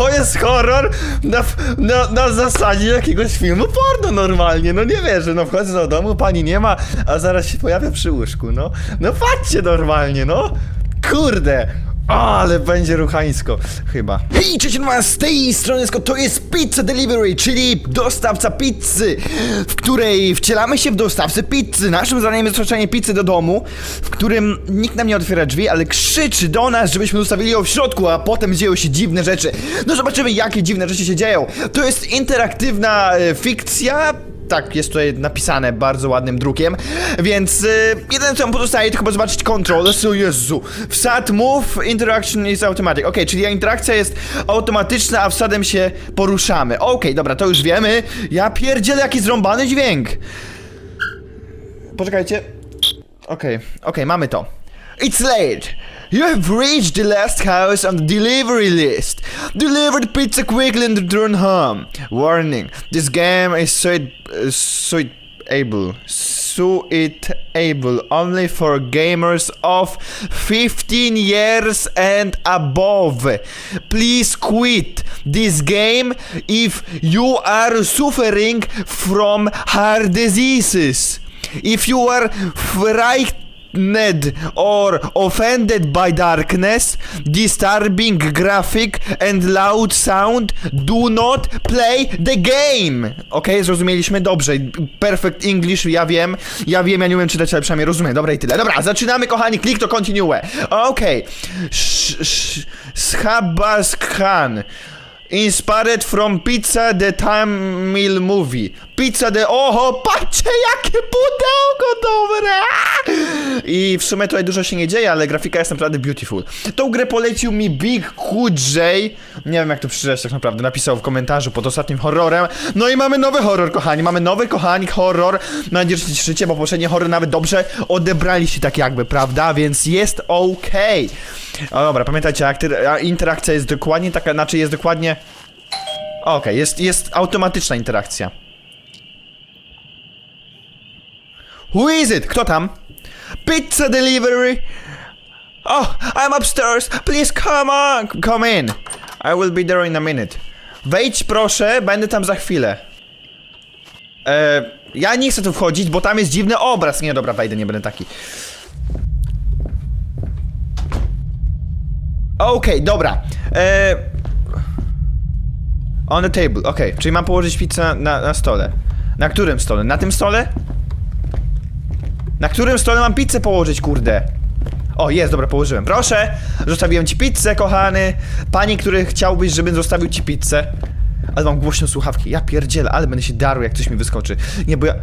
To jest horror na, na, na zasadzie jakiegoś filmu porno normalnie, no nie wierzę, no wchodzę do domu, pani nie ma, a zaraz się pojawia przy łóżku, no. No patrzcie normalnie, no. Kurde. Ale będzie ruchańsko, chyba. Hej, cześć, was z tej strony Scott, to jest Pizza Delivery, czyli dostawca pizzy, w której wcielamy się w dostawcę pizzy. Naszym zadaniem jest dostarczanie pizzy do domu, w którym nikt nam nie otwiera drzwi, ale krzyczy do nas, żebyśmy zostawili ją w środku, a potem dzieją się dziwne rzeczy. No zobaczymy, jakie dziwne rzeczy się dzieją. To jest interaktywna e, fikcja, tak jest tutaj napisane bardzo ładnym drukiem, więc y, jedyne co pozostaje chyba zobaczyć control, so Jezu. Wsad move, interaction is automatic. Okej, czyli interakcja jest automatyczna, a wsadem się poruszamy. Okej, dobra, to już wiemy. Ja pierdzielę jaki zrąbany dźwięk. Poczekajcie. Okej, okej, mamy to. It's late. You have reached the last house on the delivery list. Deliver the pizza quickly and return home. Warning: This game is suit, uh, suitable, suitable only for gamers of 15 years and above. Please quit this game if you are suffering from heart diseases. If you are frightened or offended by darkness, disturbing graphic and loud sound, do not play the game! Okej, zrozumieliśmy? Dobrze. Perfect English, ja wiem. Ja wiem, ja nie umiem czytać, ale przynajmniej rozumiem. Dobra i tyle. Dobra, zaczynamy, kochani. Klik to continue. Okej. Sz- sz- Schabas Khan. Inspired from Pizza the Tamil Movie. Pizza the... Oho, patrzcie jakie pudełko dobre! I w sumie tutaj dużo się nie dzieje, ale grafika jest naprawdę beautiful. Tą grę polecił mi Big QJ. Nie wiem jak to przeczytać tak naprawdę. Napisał w komentarzu pod ostatnim horrorem. No i mamy nowy horror, kochani. Mamy nowy, kochani, horror. Mam nadzieję, że się cieszycie, bo poprzednie horror nawet dobrze odebraliście tak jakby, prawda? Więc jest okej. O dobra, pamiętajcie, interakcja jest dokładnie taka, znaczy jest dokładnie... Okej, jest, jest automatyczna interakcja. Who is it? Kto tam? Pizza delivery! Oh, I'm upstairs! Please come on! Come in! I will be there in a minute. Wejdź proszę, będę tam za chwilę. E, ja nie chcę tu wchodzić, bo tam jest dziwny obraz. Nie, dobra, wejdę, nie będę taki. Okej, dobra. E... On the table, okej. Czyli mam położyć pizzę na, na stole. Na którym stole? Na tym stole? Na którym stole mam pizzę położyć, kurde? O, jest, dobra, położyłem. Proszę, zostawiłem ci pizzę, kochany. Pani, który chciałbyś, żebym zostawił ci pizzę. Ale mam głośno słuchawki. Ja pierdzielę, ale będę się darł, jak coś mi wyskoczy. Nie, bo ja...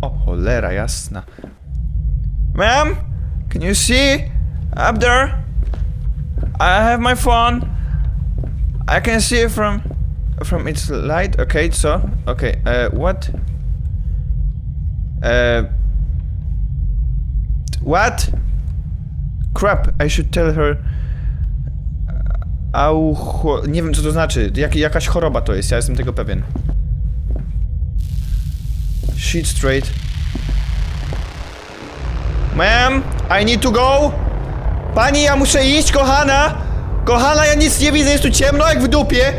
O, cholera jasna. Ma'am? Can you see? Up there? I have my phone. I can see from... From its light. Okay, so... Okay, uh, what? Uh... What? Crap, I should tell her... Au... cho- Nie wiem, co to znaczy. Jak, jakaś choroba to jest, ja jestem tego pewien. Shit straight. Ma'am, I need to go. Pani, ja muszę iść, kochana! Kochana, ja nic nie widzę, jest tu ciemno jak w dupie!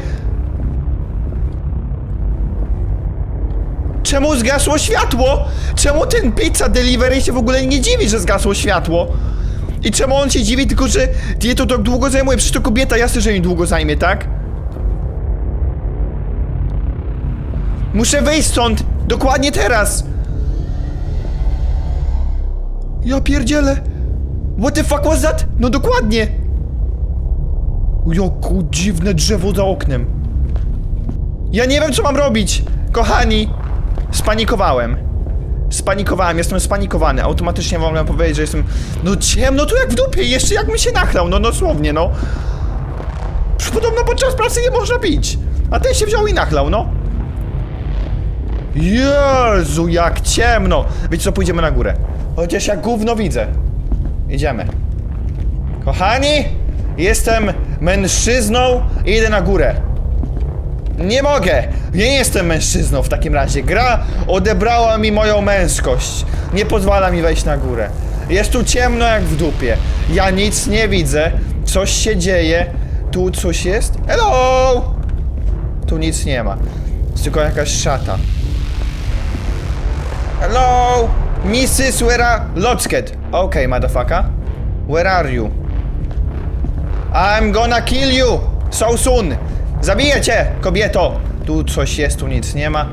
Czemu zgasło światło? Czemu ten pizza delivery się w ogóle nie dziwi, że zgasło światło? I czemu on się dziwi, tylko że je to tak długo zajmuje? Przecież to kobieta, jasne, że jej długo zajmie, tak? Muszę wyjść stąd! Dokładnie teraz! Ja pierdzielę! What the fuck was that? No dokładnie! Jaku dziwne drzewo za oknem. Ja nie wiem co mam robić! Kochani! Spanikowałem. Spanikowałem, jestem spanikowany. Automatycznie mogłem powiedzieć, że jestem... No ciemno tu jak w dupie, jeszcze jak mi się nachlał, no dosłownie, no. Przecież Podobno podczas pracy nie można pić. A ten się wziął i nachlał, no. Jezu, jak ciemno! Wiecie co, pójdziemy na górę. Chociaż ja gówno widzę. Idziemy. Kochani, jestem mężczyzną i idę na górę. Nie mogę! Nie jestem mężczyzną w takim razie. Gra odebrała mi moją męskość. Nie pozwala mi wejść na górę. Jest tu ciemno jak w dupie. Ja nic nie widzę. Coś się dzieje. Tu coś jest? Hello! Tu nic nie ma. Jest tylko jakaś szata. Hello! Mrs. Where are... Lotsket. Okay, motherfucker. Where are you? I'm gonna kill you! So soon! Zabiję cię, kobieto! Tu coś jest, tu nic nie ma.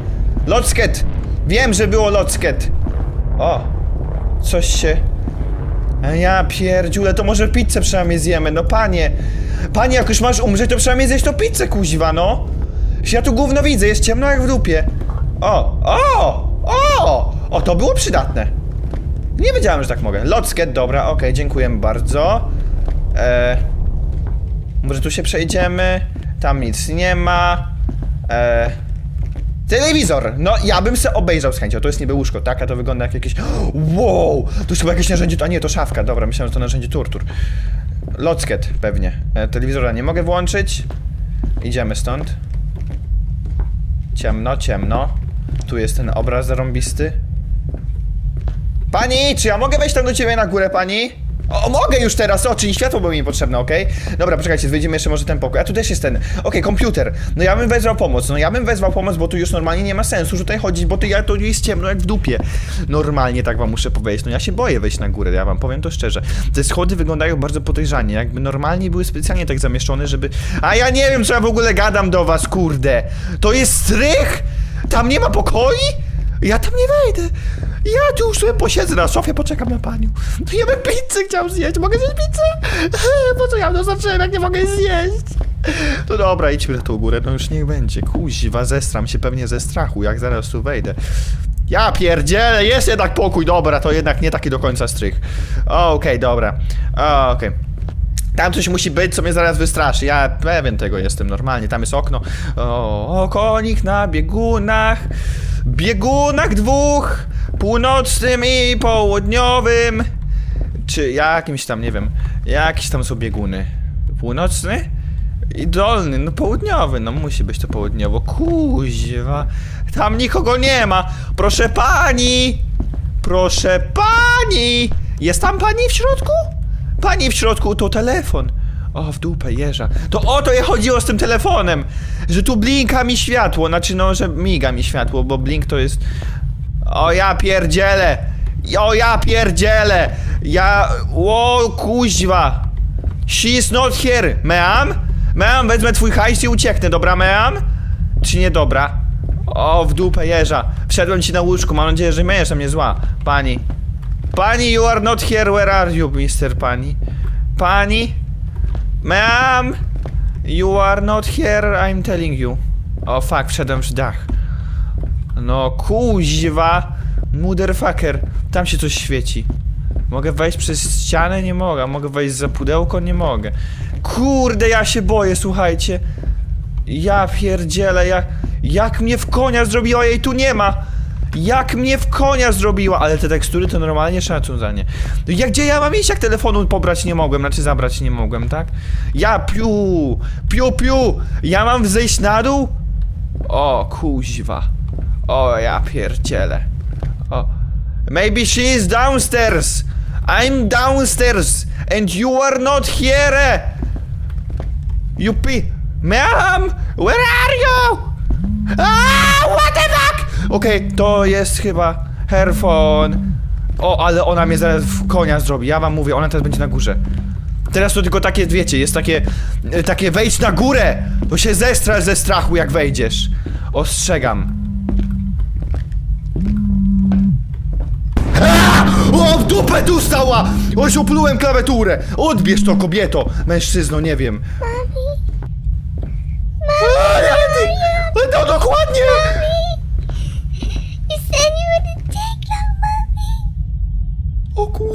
Lotsket! Wiem, że było Lotsket! O! Coś się... Ja pierdziule, to może pizzę przynajmniej zjemy, no panie! Panie, jak już masz umrzeć, to przynajmniej zjeść to pizzę, kuźwa, no! Ja tu gówno widzę, jest ciemno jak w dupie. O! O! O! O, to było przydatne. Nie wiedziałem, że tak mogę. Lotsket, dobra, okej, dziękujemy bardzo. Eee... Może tu się przejdziemy? Tam nic nie ma. Eee... Telewizor! No, ja bym se obejrzał z chęcią. To jest niby łóżko, tak? A to wygląda jak jakieś... Wow! To już chyba jakieś narzędzie... A nie, to szafka. Dobra, myślałem, że to narzędzie tortur. Locket pewnie. E, telewizora nie mogę włączyć. Idziemy stąd. Ciemno, ciemno. Tu jest ten obraz zarąbisty. Pani, czy ja mogę wejść tam do ciebie na górę, pani? O, mogę już teraz, o, czyli światło było mi potrzebne, okej? Dobra, poczekajcie, wyjdziemy jeszcze może ten pokój. A tu też jest ten, okej, komputer. No ja bym wezwał pomoc, no ja bym wezwał pomoc, bo tu już normalnie nie ma sensu tutaj chodzić, bo tu ja to jest ciemno jak w dupie. Normalnie tak wam muszę powiedzieć, no ja się boję wejść na górę, ja wam powiem to szczerze. Te schody wyglądają bardzo podejrzanie, jakby normalnie były specjalnie tak zamieszczone, żeby... A ja nie wiem, co ja w ogóle gadam do was, kurde. To jest strych? Tam nie ma pokoi? Ja tam nie wejdę. Ja tu już sobie posiedzę na sofie, poczekam na panią. Ja bym pizzę chciał zjeść. Mogę zjeść pizzę? Po co ja to zacząłem, jak nie mogę zjeść? No dobra, idźmy na tą górę, no już niech będzie. Kuźwa, zestram się pewnie ze strachu, jak zaraz tu wejdę. Ja pierdzielę, jest jednak pokój, dobra, to jednak nie taki do końca strych. Okej, dobra. O, Okej. Tam coś musi być, co mnie zaraz wystraszy. Ja pewien tego jestem normalnie. Tam jest okno. O, o konik na biegunach. Biegunach dwóch. Północnym i południowym. Czy jakimś tam, nie wiem. Jakieś tam są bieguny. Północny? I dolny, no południowy, no musi być to południowo. Kuźwa. Tam nikogo nie ma. Proszę pani! Proszę pani! Jest tam pani w środku? Pani w środku to telefon. O, w dupę jeża. To o to je chodziło z tym telefonem, że tu blinka mi światło, znaczy no, że miga mi światło, bo blink to jest... O ja pierdzielę! O ja pierdzielę! Ja... O kuźwa! She's not here, ma'am? Ma'am, wezmę twój hajs i ucieknę, dobra ma'am? Czy nie dobra? O, w dupę jeża. Wszedłem ci na łóżku, mam nadzieję, że będziesz na mnie zła. Pani. Pani, you are not here, where are you, mister pani? Pani? Ma'am? You are not here, I'm telling you. O fuck, wszedłem w dach. No kuźwa. Motherfucker. Tam się coś świeci. Mogę wejść przez ścianę? Nie mogę. Mogę wejść za pudełko? Nie mogę. Kurde, ja się boję, słuchajcie. Ja pierdzielę, jak, jak mnie w konia zrobiła, jej tu nie ma. Jak mnie w konia zrobiła, ale te tekstury to normalnie szacun za nie. Jak gdzie ja mam iść, jak telefonu pobrać nie mogłem, znaczy zabrać nie mogłem, tak? Ja piu, piu, piu, ja mam zejść na dół? O, kuźwa. O, ja pierdzielę. O. Maybe she is downstairs. I'm downstairs and you are not here. You pi... Ma'am! Where are you? Ah, what the fuck? Okej, to jest chyba her phone. O, ale ona mnie zaraz w konia zrobi. Ja wam mówię, ona teraz będzie na górze. Teraz to tylko takie, wiecie, jest takie, e, takie wejdź na górę! To się zestrasz ze strachu, jak wejdziesz. Ostrzegam. O, w dupę tu stała! Oś oplułem klawiaturę! Odbierz to, kobieto! Mężczyzno, nie wiem. A, ja, ty, no dokładnie! You said you were the takeout, mommy.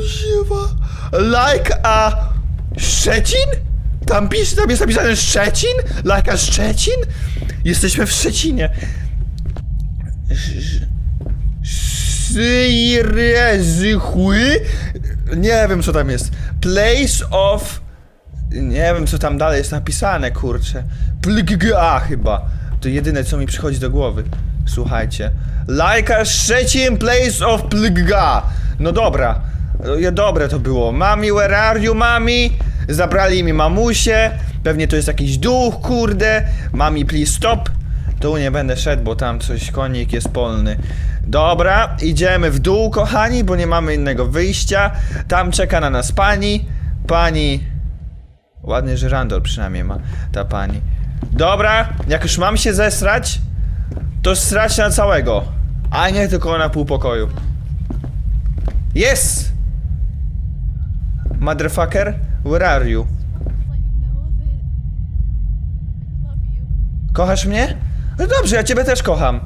Kuźwa. Like a Szczecin? Tam pisze, tam jest napisane Szczecin? Like a Szczecin? Jesteśmy w Szczecinie. Syrezychły? Nie wiem co tam jest. Place of... Nie wiem co tam dalej jest napisane, kurczę. Plgga chyba. To jedyne co mi przychodzi do głowy. Słuchajcie. Like a Szczecin place of Plgga. No dobra. No, ja- Dobre to było. Mami, where are you, mami? Zabrali mi mamusię. Pewnie to jest jakiś duch, kurde. Mami, please stop. Tu nie będę szedł, bo tam coś, konik jest polny. Dobra, idziemy w dół, kochani, bo nie mamy innego wyjścia. Tam czeka na nas pani. Pani... Ładny żyrandol przynajmniej ma ta pani. Dobra, jak już mam się zesrać, to srać na całego. A nie tylko na pół pokoju. Yes! Motherfucker, where are you? Kochasz mnie? No dobrze, ja ciebie też kocham.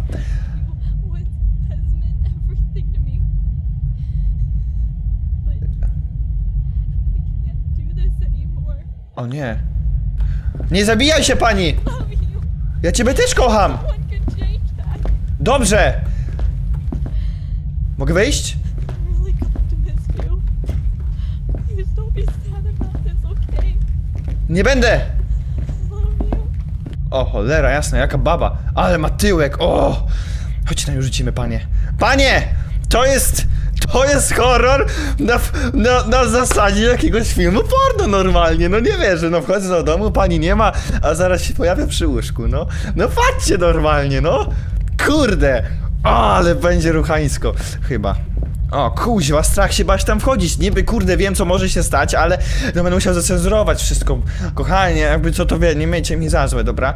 O nie. Nie zabijaj się pani! Ja ciebie też kocham! Dobrze! Mogę wejść? Nie będę! O, cholera, jasne, jaka baba. Ale ma tyłek, o! Chodź na rzucimy, panie. Panie! To jest... To jest horror na, na, na zasadzie jakiegoś filmu porno normalnie, no nie wierzę, no wchodzę do domu, pani nie ma, a zaraz się pojawia przy łóżku, no. No patrzcie normalnie, no. Kurde. Ale będzie ruchańsko. Chyba. O, kuźwa, strach się bać tam wchodzić. Niby, kurde, wiem, co może się stać, ale no będę musiał zacenzurować wszystko. Kochanie, jakby co to wie, nie miejcie mi za złe, dobra?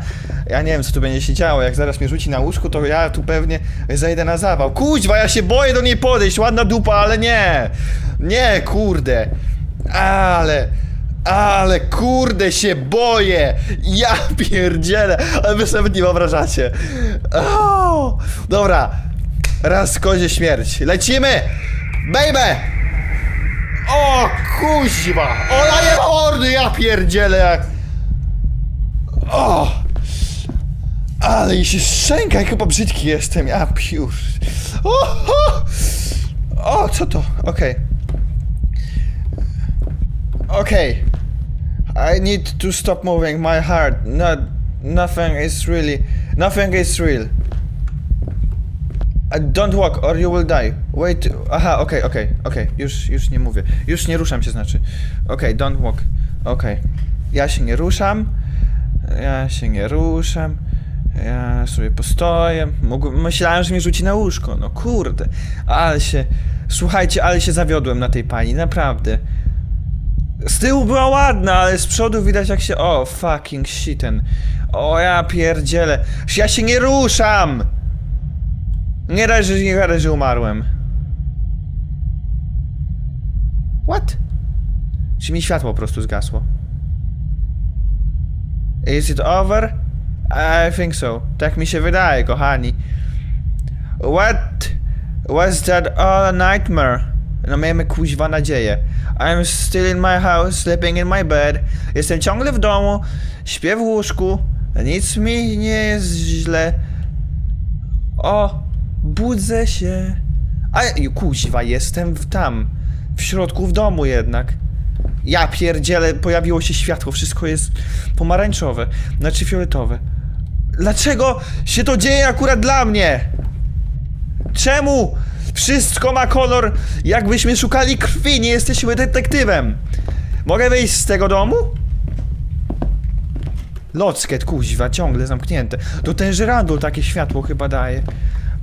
Ja nie wiem, co tu będzie się działo. Jak zaraz mnie rzuci na łóżku, to ja tu pewnie zejdę na zawał. Kuźwa, ja się boję do niej podejść. Ładna dupa, ale nie. Nie, kurde. Ale... Ale kurde się boję! Ja pierdzielę! Ale wy sobie nie wyobrażacie. O, dobra. Raz kozie śmierć. Lecimy! Baby! O kuźwa! O ja nie mordy, ja pierdzielę jak... O! Ale i się szczęka, jak chyba brzydki jestem, ja piór. O, o! o co to? Okej. Okej. I need to stop moving my heart. Not, nothing is really, nothing is real. Don't walk or you will die. Wait, aha, okej, okej, okej, już, już nie mówię. Już nie ruszam się znaczy. Okej, don't walk. Okej. Ja się nie ruszam. Ja się nie ruszam. Ja sobie postoję. Mógł, myślałem, że mnie rzuci na łóżko. No kurde. Ale się... Słuchajcie, ale się zawiodłem na tej pani, naprawdę. Z tyłu była ładna, ale z przodu widać jak się... O, fucking shiten. O, ja pierdzielę. Ja się nie ruszam! Nie daj, że, nie gadaj, że umarłem. What? Czy mi światło po prostu zgasło? Is it over? I think so. Tak mi się wydaje, kochani. What was that all a nightmare? No miejmy kuźwa nadzieję. I'm still in my house, sleeping in my bed. Jestem ciągle w domu, śpię w łóżku. Nic mi nie jest źle. O, budzę się. A ju, kuźwa, jestem w tam. W środku, w domu jednak. Ja pierdzielę, pojawiło się światło, wszystko jest pomarańczowe, znaczy fioletowe. Dlaczego się to dzieje akurat dla mnie? Czemu? Wszystko ma kolor, jakbyśmy szukali krwi, nie jesteśmy detektywem. Mogę wyjść z tego domu? Locket, kuźwa, ciągle zamknięte. To ten żyrandol takie światło chyba daje.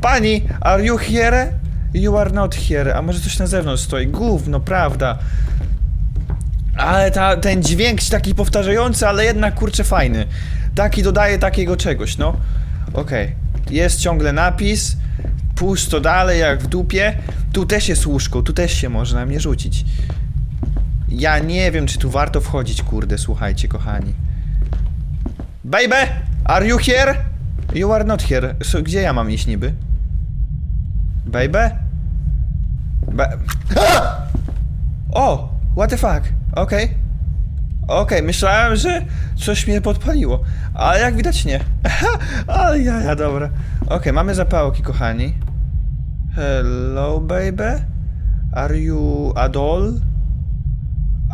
Pani, are you here? You are not here. A może coś na zewnątrz stoi? Gówno, prawda. Ale ta, ten dźwięk taki powtarzający, ale jednak kurczę fajny. Taki dodaje takiego czegoś, no. Okej. Jest ciągle napis. Pusto dalej, jak w dupie. Tu też jest łóżko, tu też się można mnie rzucić. Ja nie wiem, czy tu warto wchodzić, kurde, słuchajcie, kochani. Baby! Are you here? You are not here. So, gdzie ja mam iść niby? Baby? Ba! O! What the fuck? Okej. Okej, myślałem, że coś mnie podpaliło. Ale jak widać nie. Ale ja, ja, dobra. Okej, mamy zapałki, kochani. Hello, baby? Are you a doll?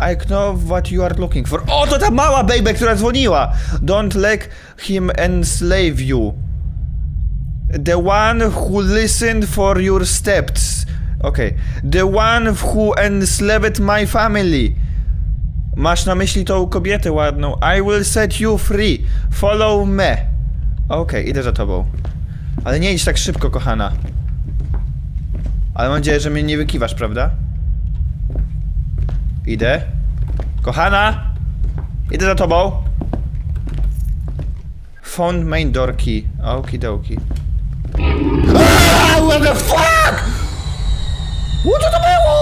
I know what you are looking for. O, to ta mała baby, która dzwoniła! Don't let him enslave you. The one who listened for your steps. Okay. The one who enslaved my family. Masz na myśli tą kobietę ładną. I will set you free. Follow me. Okej, idę za tobą. Ale nie idź tak szybko, kochana. Ale mam nadzieję, że mnie nie wykiwasz, prawda? Idę. Kochana! Idę za tobą. Found main door key. Okidoki. Aaaa, What the fuck? Co to było?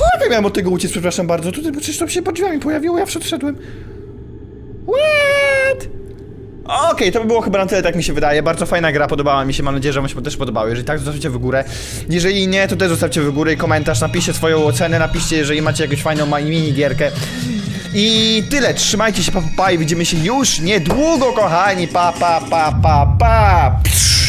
O, jak miałem od tego uciec, przepraszam bardzo. Tutaj przecież to się pod drzwiami pojawiło, ja wszedłem. What? Okej, to by było chyba na tyle, tak mi się wydaje. Bardzo fajna gra, podobała mi się, mam nadzieję, że wam się też podobało. Jeżeli tak, zostawcie w górę. Jeżeli nie, to też zostawcie w górę i komentarz, napiszcie swoją ocenę, napiszcie, jeżeli macie jakąś fajną minigierkę. I tyle, trzymajcie się, pa, pa, pa i widzimy się już niedługo, kochani, pa, pa, pa, pa, pa. Psz.